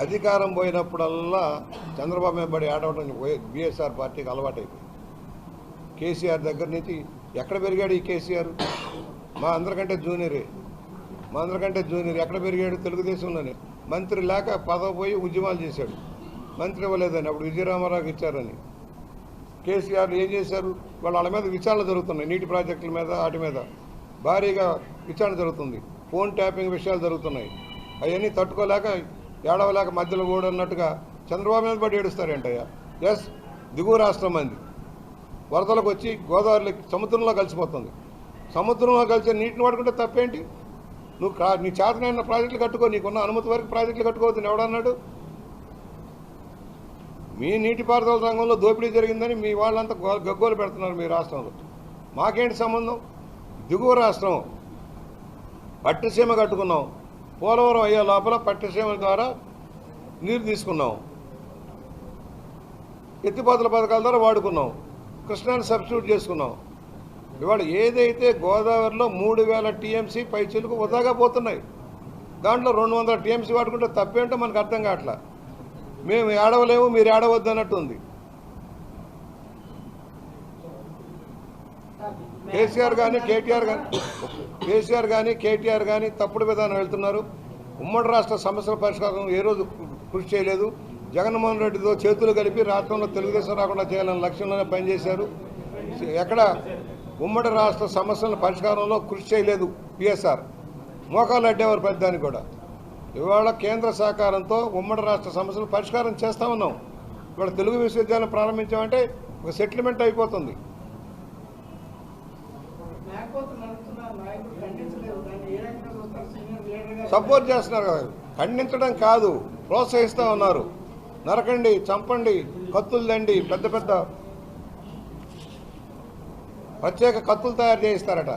అధికారం పోయినప్పుడల్లా చంద్రబాబు మీద ఆడవడం BSR BSR పార్టీకి అలవాటైపోయింది. కేసీఆర్ దగ్గర నుంచి ఎక్కడ పెరిగాడు ఈ కేసీఆర్? మా అందరికంటే జూనియరే. మా అందరికంటే జూనియర్. ఎక్కడ పెరిగాడు? తెలుగుదేశంలోనే. మంత్రి లేక పదవి పోయి ఉద్యమాలు చేశాడు. మంత్రి ఇవ్వలేదని. అప్పుడు విజయరామారావుకి ఇచ్చారని. కేసీఆర్ ఏం చేశారు? వాళ్ళ వాళ్ళ మీద విచారణ జరుగుతున్నాయి. నీటి ప్రాజెక్టుల మీద వాటి మీద. భారీగా విచారణ జరుగుతుంది. ఫోన్ ట్యాపింగ్ విషయాలు జరుగుతున్నాయి. అవన్నీ తట్టుకోలేక ఏడవలేక మధ్యలో ఓడన్నట్టుగా చంద్రబాబు మీద పడి ఏడుస్తారేంటయ్యా? ఎస్ దిగువ రాష్ట్రం అంది. వరదలకు వచ్చి గోదావరిలో సముద్రంలో కలిసిపోతుంది. సముద్రంలో కలిసి నీటిని వాడుకుంటే తప్పేంటి? నువ్వు కా- నీ చేతనైన ప్రాజెక్టులు కట్టుకో నీకున్న అనుమతి వరకు ప్రాజెక్టులు కట్టుకోవద్దు ఎవడన్నాడు మీ నీటిపారుదల రంగంలో దోపిడీ జరిగిందని మీ వాళ్ళంతా గో- గగ్గోలు పెడుతున్నారు మీ రాష్ట్రంలో. మాకేంటి సంబంధం? దిగువ రాష్ట్రం. పట్టిసీమ కట్టుకున్నాం. పోలవరం అయ్యే లోపల పట్టిసీమ ద్వారా నీరు తీసుకున్నాం. ఎత్తిపోతల పథకాల ద్వారా వాడుకున్నాం. కృష్ణాన్ని సబ్స్టిట్యూట్ చేసుకున్నాం. ఇవాళ ఏదైతే గోదావరిలో మూడు వేల టీఎంసీ పైచీలకు వృధాగా పోతున్నాయి దాంట్లో రెండు వందల టీఎంసీ వాడుకుంటే తప్పేంటో మనకు అర్థం కావట్లా. మేము ఏడవలేము మీరు ఏడవద్దు అన్నట్టు ఉంది కేసీఆర్ కానీ కేటీఆర్ కానీ కేసీఆర్ కానీ కేటీఆర్ కానీ తప్పుడు విధానం వెళ్తున్నారు. ఉమ్మడి రాష్ట్ర సమస్యల పరిష్కారం ఏ రోజు కృషి చేయలేదు. జగన్మోహన్ రెడ్డితో చేతులు కలిపి రాష్ట్రంలో తెలుగుదేశం రాకుండా చేయాలనే లక్ష్యంలోనే పనిచేశారు. ఎక్కడ ఉమ్మడి రాష్ట్ర సమస్యల పరిష్కారంలో కృషి చేయలేదు పిఎస్ఆర్. మోకాలు అడ్డేవారు పెద్దానికి కూడా. ఇవాళ కేంద్ర సహకారంతో ఉమ్మడి రాష్ట్ర సమస్యలు పరిష్కారం చేస్తా ఉన్నాం. ఇవాళ తెలుగు విశ్వవిద్యాలయం ప్రారంభించామంటే ఒక సెటిల్మెంట్ అయిపోతుంది. సపోర్ట్ చేస్తున్నారు కదా. ఖండించడం కాదు ప్రోత్సహిస్తూ ఉన్నారు. నరకండి చంపండి కత్తులు దండి పెద్ద పెద్ద ప్రత్యేక కత్తులు తయారు చేయిస్తారట.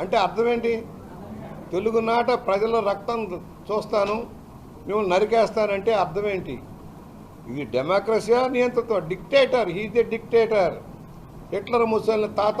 అంటే అర్థం ఏంటి తెలుగునాట ప్రజల రక్తం చూస్తాను మిమ్మల్ని నరికేస్తానంటే అర్థం ఏంటి ఇది డెమోక్రసీయా నియంత్రిత్వం dictator he's a dictator Hitler ముసలిన తాత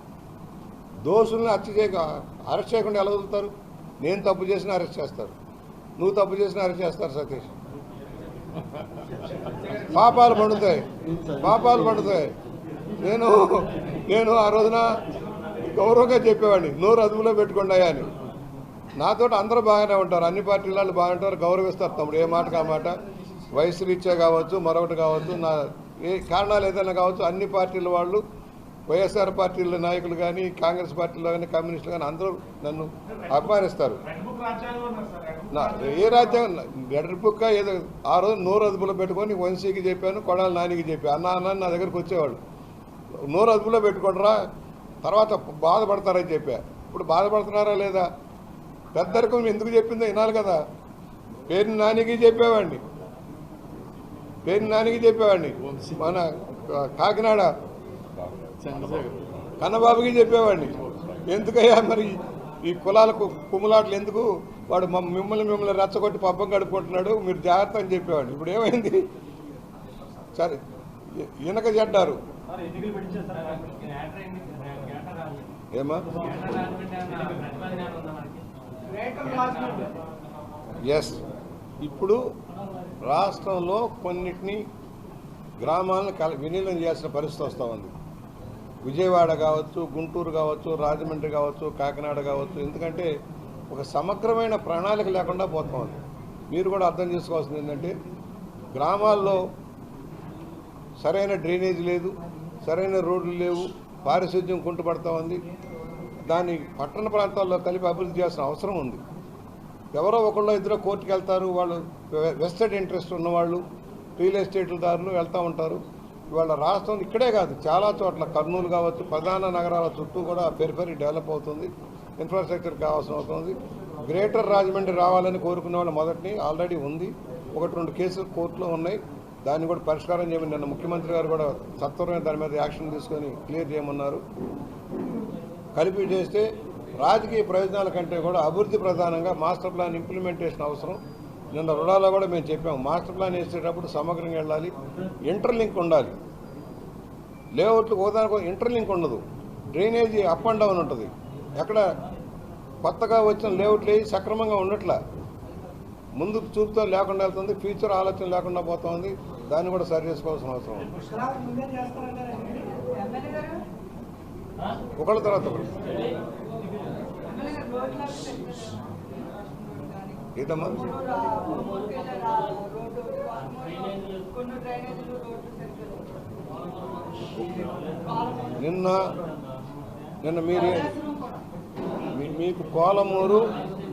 దోషుల్ని హత్య చేయక అరెస్ట్ చేయకుండా ఎలా వదులుతారు? నేను తప్పు చేసినా అరెస్ట్ చేస్తారు. నువ్వు తప్పు చేసినా అరెస్ట్ చేస్తారు సతీష్. పాపాలు పండుతాయి. పాపాలు పండుతాయి. నేను నేను ఆ రోజున గౌరవంగా చెప్పేవాడిని నోరు అదుపులో పెట్టుకోండి అయ్యా అని. నాతో అందరూ బాగానే ఉంటారు. అన్ని పార్టీల వాళ్ళు బాగుంటారు గౌరవిస్తారు తమ్ముడు. ఏ మాటకు కామాట వయసు రీత్యా కావచ్చు మరొకటి కావచ్చు నా ఏ కారణాలు ఏదైనా కావచ్చు అన్ని పార్టీల వాళ్ళు వైఎస్ఆర్ పార్టీల నాయకులు కానీ కాంగ్రెస్ పార్టీలో కానీ కమ్యూనిస్టులు కానీ అందరూ నన్ను అభిమానిస్తారు ఏ రాజ్యాంగం లెటర్ బుక్ ఏదో ఆ రోజు నోరు అదుపులో పెట్టుకొని వంశీకి చెప్పాను కొడాలి నానికి చెప్పాను. అన్న అన్న నా దగ్గరికి వచ్చేవాడు నోరు అదుపులో పెట్టుకోండిరా తర్వాత బాధపడతారని చెప్పా. ఇప్పుడు బాధపడుతున్నారా లేదా? పెద్దరికం ఎందుకు చెప్పిందో వినాలి కదా. పేరు నానికి చెప్పేవాడిని. పేరు నానికి చెప్పేవాడిని. మన కాకినాడ కాకినాడ కన్నబాబుకి చెప్పేవాడిని. ఎందుకయ్యా మరి ఈ కులాలకు కుమ్ములాట్లు ఎందుకు? వాడు మమ్- మిమ్మల్ని మిమ్మల్ని రెచ్చగొట్టి పబ్బం గడుపుకుంటున్నాడు మీరు జాగ్రత్త అని చెప్పేవాడిని. ఇప్పుడు ఏమైంది? సరే ఇనక చెడ్డారు. ఏమా? ఎస్ ఇప్పుడు రాష్ట్రంలో కొన్నిటిని గ్రామాలను కల విలీనం చేయాల్సిన పరిస్థితి వస్తూ ఉంది. విజయవాడ కావచ్చు గుంటూరు కావచ్చు రాజమండ్రి కావచ్చు కాకినాడ కావచ్చు ఎందుకంటే ఒక సమగ్రమైన ప్రణాళిక లేకుండా పోతా ఉంది. మీరు కూడా అర్థం చేసుకోవాల్సింది ఏంటంటే గ్రామాల్లో సరైన డ్రైనేజ్ లేదు సరైన రోడ్లు లేవు పారిశుద్ధ్యం కుంటుపడతా ఉంది. దాన్ని పట్టణ ప్రాంతాల్లో కలిపి అభివృద్ధి చేయాల్సిన అవసరం ఉంది. ఎవరో ఒకళ్ళు ఇద్దరు కోర్టుకి వెళ్తారు వాళ్ళు వెస్టెడ్ ఇంట్రెస్ట్ ఉన్నవాళ్ళు రియల్ ఎస్టేట్ల దారులు వెళ్తూ ఉంటారు. ఇవాళ రాష్ట్రం ఇక్కడే కాదు చాలా చోట్ల కర్నూలు కావచ్చు ప్రధాన నగరాల చుట్టూ కూడా పెరిఫెరీ డెవలప్ అవుతుంది ఇన్ఫ్రాస్ట్రక్చర్ కావాల్సిన అవుతుంది గ్రేటర్ రాజమండ్రి రావాలని కోరుకునే వాళ్ళు మొదటిని ఆల్రెడీ ఉంది. ఒకటి రెండు కేసులు కోర్టులో ఉన్నాయి. దాన్ని కూడా పరిష్కారం చేయమని నిన్న ముఖ్యమంత్రి గారు కూడా సత్వరమే దాని మీద యాక్షన్ తీసుకొని క్లియర్ చేయమన్నారు. కలిపి చేస్తే రాజకీయ ప్రయోజనాల కంటే కూడా అభివృద్ధి ప్రధానంగా మాస్టర్ ప్లాన్ ఇంప్లిమెంటేషన్ అవసరం. నిన్న రుణాల్లో కూడా మేము చెప్పాము. మాస్టర్ ప్లాన్ వేసేటప్పుడు సమగ్రంగా వెళ్ళాలి. ఇంటర్లింక్ ఉండాలి. లేఅవుట్లు ఒకదానికి ఇంటర్లింక్ ఉండదు. డ్రైనేజీ అప్ అండ్ డౌన్ ఉంటుంది. ఎక్కడ కొత్తగా వచ్చిన లేఅవుట్లు వేసి సక్రమంగా ఉండట్లా. ముందు చూపుతో లేకుండా వెళ్తుంది. ఫ్యూచర్ ఆలోచన లేకుండా పోతుంది. దాన్ని కూడా సరి చేసుకోవాల్సిన అవసరం ఉంది. ఒకళ్ళ తర్వాత ఏంటమ్మా? నిన్న నిన్న మీరు మీ- మీకు కోలమూరు